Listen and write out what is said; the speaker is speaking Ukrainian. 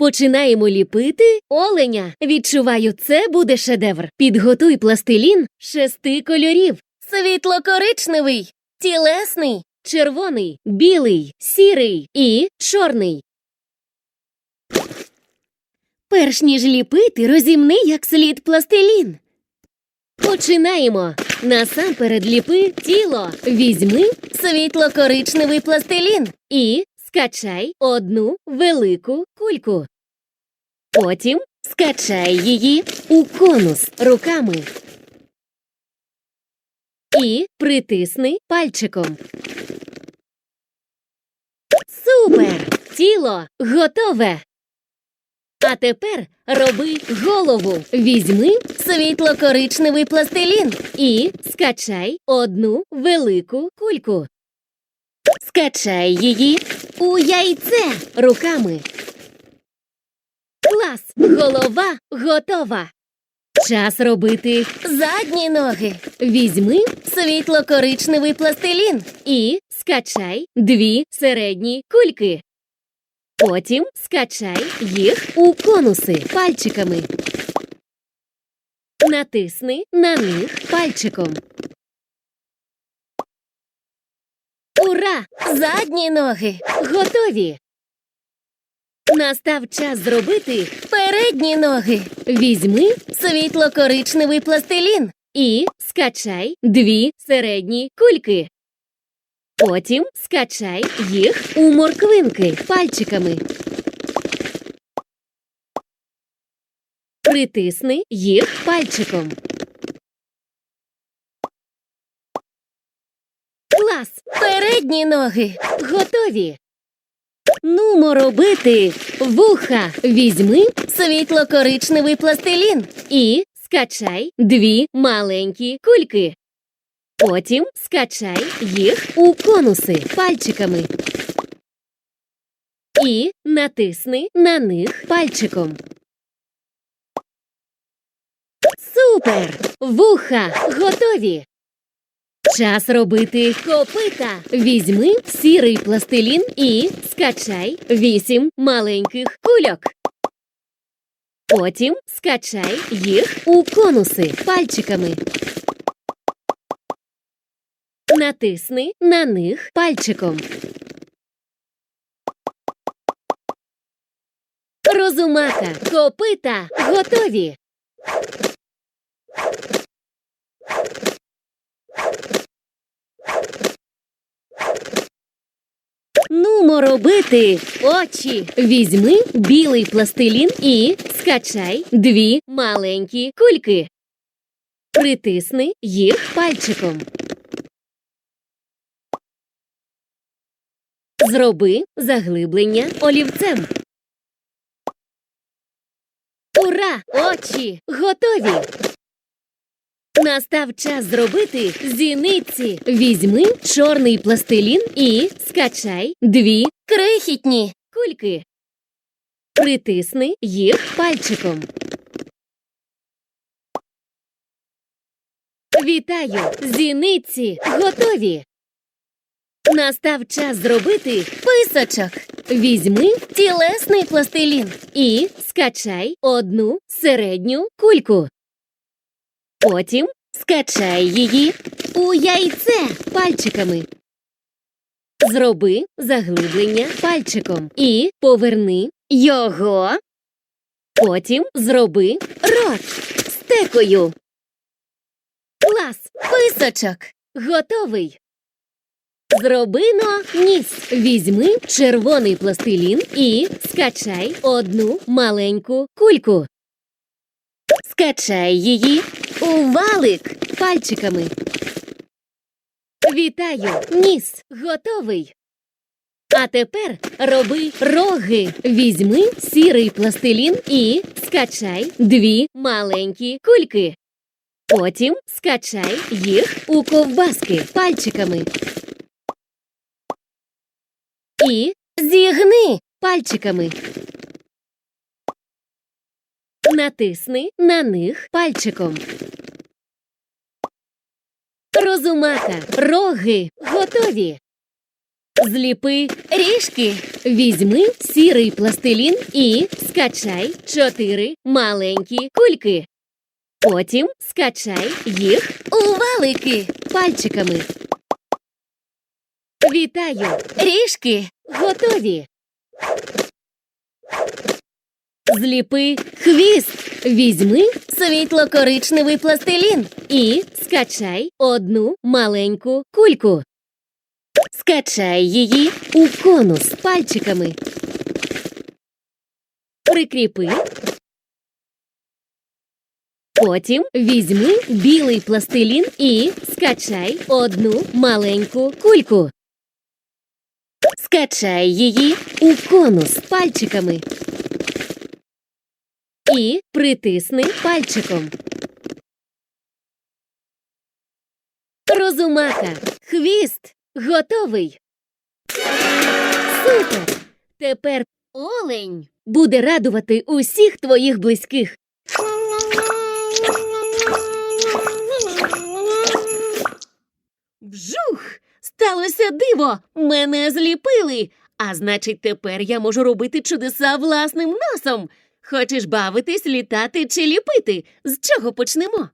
Починаємо ліпити оленя. Відчуваю, це буде шедевр. Підготуй пластилін шести кольорів: світло-коричневий, тілесний, червоний, білий, сірий і чорний. Перш ніж ліпити, розімни як слід пластилін. Починаємо. Насамперед ліпи тіло. Візьми світло-коричневий пластилін і скачай одну велику кульку. Потім скачай її у конус руками. І притисни пальчиком. Супер! Тіло готове. А тепер роби голову. Візьми світло-коричневий пластилін і скачай одну велику кульку. Скачай її у яйце руками. Клас! Голова готова. Час робити задні ноги. Візьми світло-коричневий пластилін і скачай дві середні кульки. Потім скачай їх у конуси пальчиками. Натисни на них пальчиком. Ура! Задні ноги готові. Настав час зробити передні ноги. Візьми світло-коричневий пластилін і скачай дві середні кульки. Потім скачай їх у морквинки пальчиками. Притисни їх пальчиком. Клас! Передні ноги готові. Нумо робити вуха. Візьми світло-коричневий пластилін і скачай дві маленькі кульки. Потім скачай їх у конуси пальчиками. І натисни на них пальчиком. Супер! Вуха готові! Час робити копита. Візьми сірий пластилін і скачай вісім маленьких кульок. Потім скачай їх у конуси пальчиками. Натисни на них пальчиком. Розумака, копита готові. Нумо робити очі. Візьми білий пластилін і скачай дві маленькі кульки. Притисни їх пальчиком. Зроби заглиблення олівцем. Ура! Очі готові! Настав час зробити зіниці. Візьми чорний пластилін і скачай дві крихітні кульки. Притисни їх пальчиком. Вітаю! Зіниці готові! Настав час зробити писочок. Візьми тілесний пластилін і скачай одну середню кульку. Потім скачай її у яйце пальчиками. Зроби заглиблення пальчиком і поверни його. Потім зроби рот стекою. Клас! Писочок! Готовий! Зробино ніс. Візьми червоний пластилін і скачай одну маленьку кульку. Скачай її у валик пальчиками. Вітаю, ніс готовий. А тепер роби роги. Візьми сірий пластилін і скачай дві маленькі кульки. Потім скачай їх у ковбаски пальчиками. І зігни пальчиками. Натисни на них пальчиком. Розумака, роги готові. Зліпи ріжки. Візьми сірий пластилін і скачай чотири маленькі кульки. Потім скачай їх у валики пальчиками. Вітаю! Ріжки готові. Зліпи хвіст. Візьми світло-коричневий пластилін і скачай одну маленьку кульку. Скачай її у конус пальчиками. Прикріпи. Потім візьми білий пластилін і скачай одну маленьку кульку. Скачай її у конус пальчиками. І притисни пальчиком. Розумака. Хвіст готовий. Супер! Тепер олень буде радувати усіх твоїх близьких. Вжух! Сталося диво! Мене зліпили. А значить, тепер я можу робити чудеса власним носом. Хочеш бавитись, літати чи ліпити? З чого почнемо?